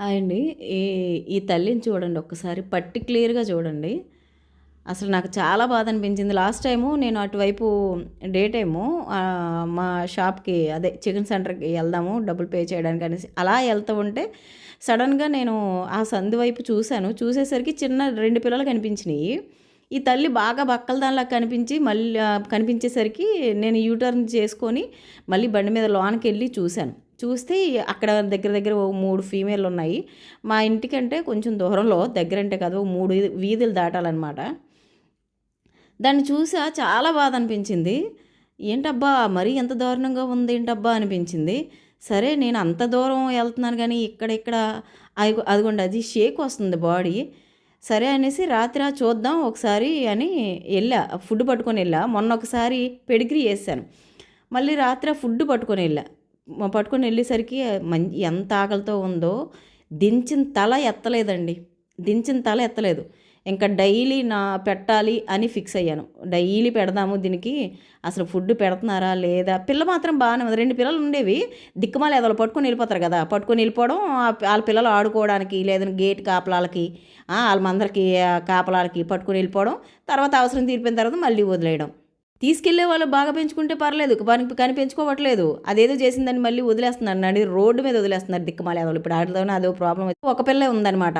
Hi అండి. ఈ ఈ తల్లిని చూడండి ఒక్కసారి పర్టిక్యులర్‌గా చూడండి. అసలు నాకు చాలా బాధ అనిపించింది. లాస్ట్ టైము నేను అటువైపు డే టైము మా షాప్‌కి అదే చికెన్ సెంటర్‌కి వెళ్దాము డబ్బులు పే చేయడానికి అనేసి అలా వెళ్తూ ఉంటే సడన్గా నేను ఆ సందు వైపు చూశాను చూసేసరికి చిన్న రెండు పిల్లలు కనిపించినాయి ఈ తల్లి బాగా బక్కలదానిలా కనిపించి మళ్ళీ కనిపించేసరికి నేను యూ టర్న్ చేసుకొని మళ్ళీ బండి మీద లోనకెళ్ళి చూశాను చూస్తే అక్కడ దగ్గర దగ్గర ఓ మూడు ఫీమేల్ ఉన్నాయి మా ఇంటికంటే కొంచెం దూరంలో దగ్గరంటే కాదు ఓ 3 వీధులు దాటాలన్నమాట దాన్ని చూసా చాలా బాధ అనిపించింది. ఏంటబ్బా! మరీ ఇంత దారుణంగా ఉంది ఏంటబ్బా అనిపించింది. సరే నేను అంత దూరం వెళ్తున్నాను కానీ ఇక్కడ ఇక్కడ అదిగోండి అది షేక్ వస్తుంది బాడీ. సరే అనేసి రాత్రి చూద్దాం ఒకసారి అని వెళ్ళా ఫుడ్ పట్టుకొని వెళ్ళా మొన్న ఒకసారి పెడిగ్రీ వేసాను మళ్ళీ రాత్రి ఫుడ్ పట్టుకొని వెళ్ళా పట్టుకొని వెళ్ళేసరికి మంచి ఎంత ఆకలితో ఉందో దించిన తల ఎత్తలేదండి. దించిన తల ఎత్తలేదు. ఇంకా డైలీ నా పెట్టాలి అని ఫిక్స్ అయ్యాను. డైలీ పెడదాము దీనికి అసలు ఫుడ్ పెడుతున్నారా లేదా పిల్ల మాత్రం బాగానే ఉంది. రెండు పిల్లలు ఉండేవి. దిక్కుమాలి ఎదవలు పట్టుకొని వెళ్ళిపోతారు కదా పట్టుకొని వెళ్ళిపోవడం వాళ్ళ పిల్లలు ఆడుకోవడానికి లేదని గేట్ కాపలాలకి వాళ్ళ మందరికి కాపలాలకి పట్టుకొని వెళ్ళిపోవడం తర్వాత అవసరం తీరిపోయిన తర్వాత మళ్ళీ వదిలేయడం. తీసుకెళ్ళే వాళ్ళు బాగా పెంచుకుంటే పర్లేదు. పని కానీ పెంచుకోవట్లేదు. అదేదో చేసిందని మళ్ళీ వదిలేస్తున్నారు. నడి రోడ్డు మీద వదిలేస్తున్నారు దిక్కుమాలి ఎదవలు. ఇప్పుడు ఆటితోనే అదో ప్రాబ్లమ్ ఒక పిల్లే ఉందన్నమాట